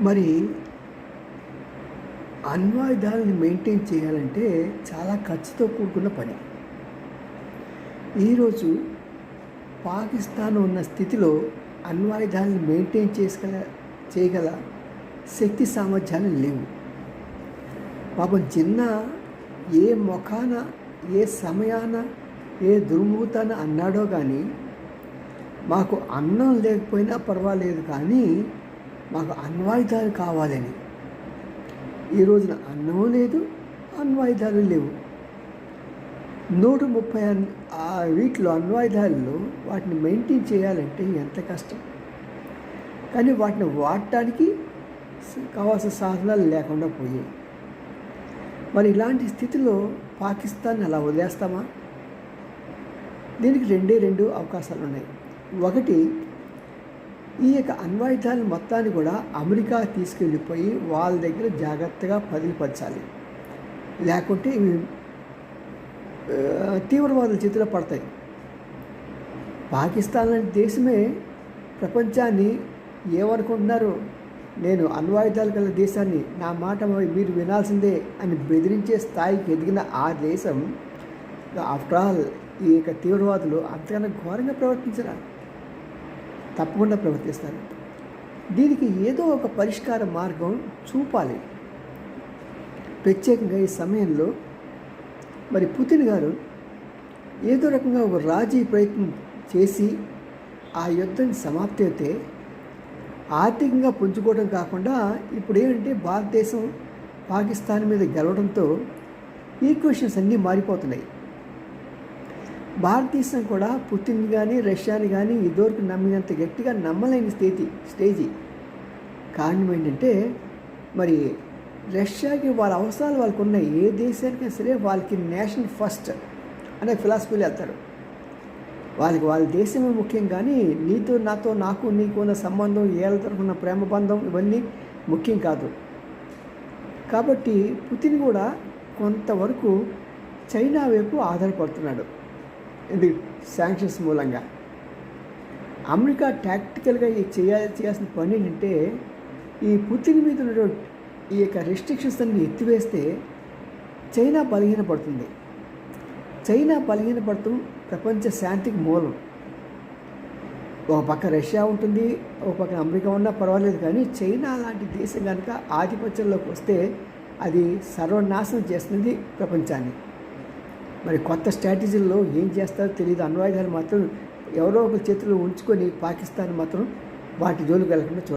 మరి అణ్వాయుధాలను మెయింటైన్ చేయాలంటే చాలా ఖర్చుతో కూడుకున్న పని. ఈరోజు పాకిస్తాన్ ఉన్న స్థితిలో అణ్వాయుధాలను మెయింటైన్ చేసుగల చేయగల శక్తి సామర్థ్యాలు లేవు. పాపం చిన్న ఏ ముఖాన ఏ సమయాన ఏ దుర్మూతాన అన్నాడో కానీ మాకు అన్నం లేకపోయినా పర్వాలేదు కానీ మాకు అన్వాయిదాలు కావాలని. ఈ రోజున అన్నం లేదు అన్వాయిదాలు లేవు. నూట ముప్పై ఆ వీటిలో అణ్వాయుధాలలో వాటిని మెయింటైన్ చేయాలంటే ఎంత కష్టం. కానీ వాటిని వాడటానికి కావాల్సిన సాధనాలు లేకుండా పోయాయి. మరి ఇలాంటి స్థితిలో పాకిస్తాన్ అలా వదిలేస్తామా? దీనికి రెండే రెండు అవకాశాలు ఉన్నాయి ఒకటి ఈ యొక్క అణ్వాయుధాలు మొత్తాన్ని కూడా అమెరికా తీసుకెళ్ళిపోయి వాళ్ళ దగ్గర జాగ్రత్తగా పదిలిపరచాలి లేకుంటే ఇవి తీవ్రవాదుల చేతిలో పడతాయి. పాకిస్తాన్ లాంటి దేశమే ప్రపంచాన్ని ఏమనుకుంటున్నారు నేను అణ్వాయుధాలు గల దేశాన్ని నా మాట మీరు వినాల్సిందే అని బెదిరించే స్థాయికి ఎదిగిన ఆ దేశం ఆఫ్టర్ ఆల్ ఈ యొక్క తీవ్రవాదులు అంతకన్నా ఘోరంగా ప్రవర్తించరా? తప్పకుండా ప్రవర్తిస్తారు. దీనికి ఏదో ఒక పరిష్కార మార్గం చూపాలి. ప్రత్యేకంగా ఈ సమయంలో మరి పుతిన్ గారు ఏదో రకంగా ఒక రాజీ ప్రయత్నం చేసి ఆ యుద్ధం సమాప్తి అయితే ఆర్థికంగా పుంజుకోవడం కాకుండా ఇప్పుడు ఏంటంటే భారతదేశం పాకిస్తాన్ మీద గెలవడంతో ఈక్వేషన్స్ అన్నీ మారిపోతున్నాయి. భారతదేశం కూడా పుతిన్ కానీ రష్యాని కానీ ఇదివరకు నమ్మినంత గట్టిగా నమ్మలేని స్థితి స్టేజీ. కారణం ఏంటంటే మరి రష్యాకి వాళ్ళ అవసరాలు వాళ్ళకు ఉన్న ఏ దేశానికైనా సరే వాళ్ళకి నేషన్ ఫస్ట్ అనే ఫిలాసఫీలు వెళ్తారు. వాళ్ళకి వాళ్ళ దేశమే ముఖ్యం కానీ నీతో నాతో నాకు నీకు ఉన్న సంబంధం ఏళ్ళ తరఫున ప్రేమ బంధం ఇవన్నీ ముఖ్యం కాదు. కాబట్టి పుతిన్ కూడా కొంతవరకు చైనా వైపు ఆధారపడుతున్నాడు. ఇది శాంక్షన్స్ మూలంగా. అమెరికా టాక్టికల్గా ఈ చేయాలి చేయాల్సిన పని ఏంటంటే ఈ పుతిన్ మీద ఉన్నటువంటి ఈ యొక్క రెస్ట్రిక్షన్స్ అన్ని ఎత్తివేస్తే చైనా బలహీనపడుతుంది. చైనా బలహీనపడటం ప్రపంచ శాంతికి మూలం. ఒక పక్క రష్యా ఉంటుంది ఒక పక్క అమెరికా ఉన్నా పర్వాలేదు కానీ చైనా లాంటి దేశం కనుక ఆధిపత్యంలోకి వస్తే అది సర్వనాశనం చేస్తుంది ప్రపంచాన్ని. మరి కొత్త స్ట్రాటజీల్లో ఏం చేస్తారో తెలియదు. అణ్వాయుధాలు మాత్రం ఎవరో ఒక చేతిలో ఉంచుకొని పాకిస్తాన్ మాత్రం వాటి జోలికి వెళ్ళకుండా చూడాలి.